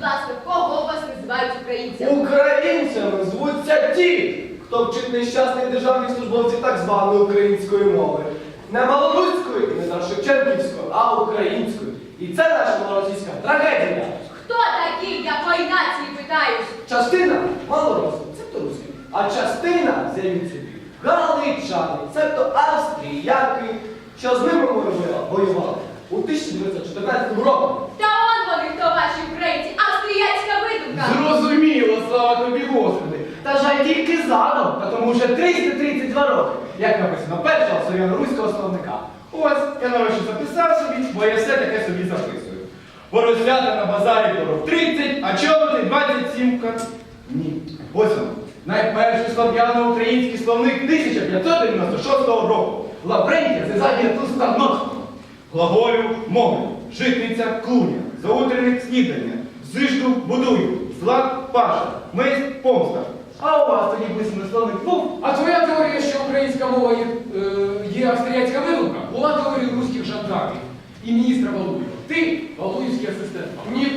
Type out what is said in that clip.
будь ласка, кого вас називають українцями? Українцями звуться ті, хто вчить нещасних державних службовців так званої української мови. Не малоруської, не Шевченківської, а української. І це наша малоросійська трагедія. Хто такі, якої нації питаюсь? Частина малоросів, цебто русські, а частина з'явіть собі галичани, цебто австріяки, що з ними воювали у 1914 році. Та Господи. Та жаль тільки задом, та тому вже 332 роки, як написано першого слов'яно-руського словника. Ось, я нарешті записав собі, бо я все таке собі записую. Поросята на базарі дорог 30, а чоботи 27 кар... Ні. Ось воно. Найперший слов'яно-український словник 1596 року. Лаврентія це задня туста ножка. Глаголю мовлю, житниця клуня, заутренник снідання, зижду будую, злак паша, ми помста. А у вас тоді писаний словник був? А твоя теорія, що українська мова є, е, є австріяцька вилука, була теорією руських жандармів і міністра Валуєва. Ти Валуївський асистент. Нікому